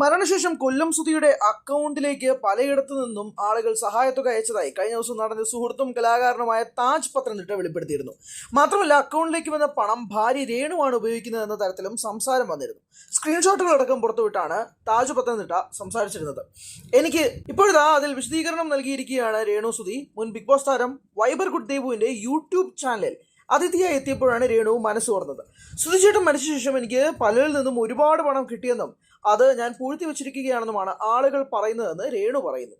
മരണശേഷം കൊല്ലം സുധിയുടെ അക്കൗണ്ടിലേക്ക് പലയിടത്തു നിന്നും ആളുകൾ സഹായത്തുക അയച്ചതായി കഴിഞ്ഞ ദിവസം നടന്ന സുഹൃത്തും കലാകാരനുമായ താജ് പത്തനംതിട്ട വെളിപ്പെടുത്തിയിരുന്നു. മാത്രമല്ല അക്കൗണ്ടിലേക്ക് വന്ന പണം ഭാര്യ രേണുവാണ് ഉപയോഗിക്കുന്നത് എന്ന തരത്തിലും സംസാരം വന്നിരുന്നു. സ്ക്രീൻഷോട്ടുകൾ അടക്കം പുറത്തുവിട്ടാണ് താജ് പത്തനംതിട്ട സംസാരിച്ചിരുന്നത്. എനിക്ക് ഇപ്പോഴിതാ അതിൽ വിശദീകരണം നൽകിയിരിക്കുകയാണ് രേണു സുധി. മുൻ ബിഗ് ബോസ് താരം വൈബർ ഗുഡ് ദേവുവിന്റെ യൂട്യൂബ് ചാനലിൽ അതിഥിയായി എത്തിയപ്പോഴാണ് രേണു മനസ്സ് തുറന്നത് സുധിച്ചേട്ടൻ മരിച്ച ശേഷം എനിക്ക് പലരിൽ നിന്നും ഒരുപാട് പണം കിട്ടിയെന്നും അത് ഞാൻ പൂഴ്ത്തി വെച്ചിരിക്കുകയാണെന്നുമാണ് ആളുകൾ പറയുന്നതെന്ന് രേണു പറയുന്നു.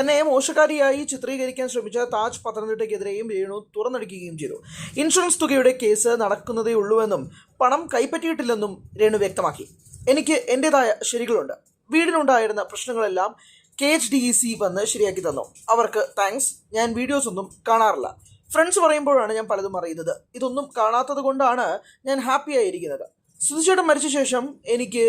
തന്നെ മോശക്കാരിയായി ചിത്രീകരിക്കാൻ ശ്രമിച്ച താജ് പത്തനംതിട്ടയ്ക്കെതിരെയും രേണു തുറന്നടിക്കുകയും ചെയ്തു. ഇൻഷുറൻസ് തുകയുടെ കേസ് നടക്കുന്നതേ ഉള്ളൂവെന്നും പണം കൈപ്പറ്റിയിട്ടില്ലെന്നും രേണു വ്യക്തമാക്കി. എനിക്ക് എന്റെതായ ശരികളുണ്ട്. വീടിനുണ്ടായിരുന്ന പ്രശ്നങ്ങളെല്ലാം കെ എച്ച് ഡി സി വന്ന് ശരിയാക്കി തന്നു. അവർക്ക് താങ്ക്സ്. ഞാൻ വീഡിയോസ് ഒന്നും കാണാറില്ല. ഫ്രണ്ട്സ് പറയുമ്പോഴാണ് ഞാൻ പലതും അറിയുന്നത്. ഇതൊന്നും കാണാത്തത് കൊണ്ടാണ് ഞാൻ ഹാപ്പി ആയിരിക്കുന്നത്. സുധിച്ചേട്ടൻ മരിച്ച ശേഷം എനിക്ക്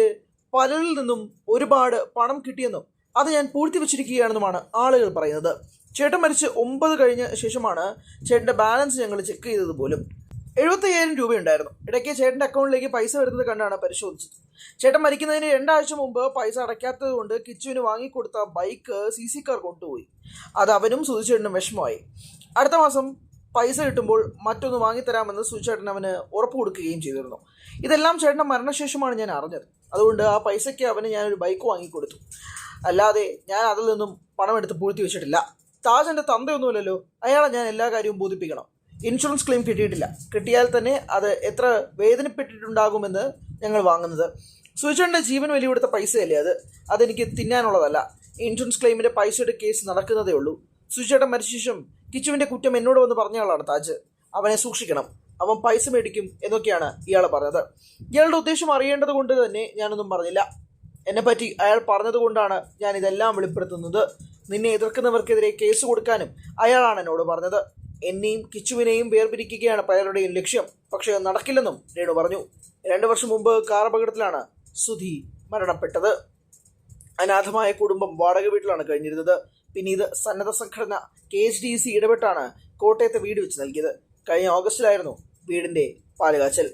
പലരിൽ നിന്നും ഒരുപാട് പണം കിട്ടിയെന്നും അത് ഞാൻ പൂഴ്ത്തി വെച്ചിരിക്കുകയാണെന്നുമാണ് ആളുകൾ പറയുന്നത്. ചേട്ടൻ മരിച്ച് ഒമ്പത് കഴിഞ്ഞ ശേഷമാണ് ചേട്ടന്റെ ബാലൻസ് ഞങ്ങൾ ചെക്ക് ചെയ്തത് പോലും. എഴുപത്തയ്യായിരം രൂപയുണ്ടായിരുന്നു. ഇടയ്ക്ക് ചേട്ടന്റെ അക്കൗണ്ടിലേക്ക് പൈസ വരുന്നത് കണ്ടാണ് പരിശോധിച്ചത്. ചേട്ടൻ മരിക്കുന്നതിന് രണ്ടാഴ്ച മുമ്പ് പൈസ അടയ്ക്കാത്തത് കൊണ്ട് കിച്ചുവിന് വാങ്ങിക്കൊടുത്ത ബൈക്ക് സി സി കാർ കൊണ്ടുപോയി. അത് അവനും സുധിച്ചേട്ടനും വിഷമമായി. അടുത്ത മാസം പൈസ കിട്ടുമ്പോൾ മറ്റൊന്ന് വാങ്ങിത്തരാമെന്ന് സുചേട്ടൻ അവന് ഉറപ്പ് കൊടുക്കുകയും ചെയ്തിരുന്നു. ഇതെല്ലാം ചേട്ടന്റെ മരണശേഷമാണ് ഞാൻ അറിഞ്ഞത്. അതുകൊണ്ട് ആ പൈസയ്ക്ക് അവന് ഞാനൊരു ബൈക്ക് വാങ്ങിക്കൊടുത്തു. അല്ലാതെ ഞാൻ അതിൽ നിന്നും പണമെടുത്ത് പൂഴ്ത്തി വെച്ചിട്ടില്ല. താജന്റെ തന്തയൊന്നുമില്ലല്ലോ. അയാളെ ഞാൻ എല്ലാ കാര്യവും ബോധിപ്പിക്കണം. ഇൻഷുറൻസ് ക്ലെയിം കിട്ടിയിട്ടില്ല. കിട്ടിയാൽ തന്നെ അത് എത്ര വേദനപ്പെട്ടിട്ടുണ്ടാകുമെന്ന് ഞങ്ങൾ വാങ്ങുന്നത്. സുചേട്ടന്റെ ജീവൻ വലിയ പൈസയല്ലേ അത്? അതെനിക്ക് തിന്നാനുള്ളതല്ല. ഇൻഷുറൻസ് ക്ലെയിമിന്റെ പൈസയുടെ കേസ് നടക്കുന്നതേ ഉള്ളൂ. സുചേട്ടൻ മരിച്ച ശേഷം കിച്ചുവിന്റെ കുറ്റം എന്നോട് വന്ന് പറഞ്ഞ ആളാണ് താജ്. അവനെ സൂക്ഷിക്കണം. അവൻ പൈസ മേടിക്കും എന്നൊക്കെയാണ് ഇയാൾ പറഞ്ഞത്. ഇയാളുടെ ഉദ്ദേശം അറിയേണ്ടത് കൊണ്ട് തന്നെ ഞാനൊന്നും പറഞ്ഞില്ല. എന്നെപ്പറ്റി അയാൾ പറഞ്ഞതുകൊണ്ടാണ് ഞാൻ ഇതെല്ലാം വെളിപ്പെടുത്തുന്നത്. നിന്നെ എതിർക്കുന്നവർക്കെതിരെ കേസ് കൊടുക്കാനും അയാളാണ് എന്നോട് പറഞ്ഞത്. എന്നെയും കിച്ചുവിനെയും വേർപിരിക്കുകയാണ് പലരുടെയും ലക്ഷ്യം. പക്ഷേ നടക്കില്ലെന്നും രേണു പറഞ്ഞു. രണ്ടു വർഷം മുമ്പ് കാർ അപകടത്തിലാണ് സുധി മരണപ്പെട്ടത്. അനാഥമായ കുടുംബം വാടക വീട്ടിലാണ് കഴിഞ്ഞിരുന്നത്. പിന്നീട് സന്നദ്ധ സംഘടന കെ എച്ച് ഡി സി ഇടപെട്ടാണ് കോട്ടയത്തെ വീട് വെച്ച് നൽകിയത്. കഴിഞ്ഞ ഓഗസ്റ്റിലായിരുന്നു വീടിന്റെ പാലുകാച്ചൽ.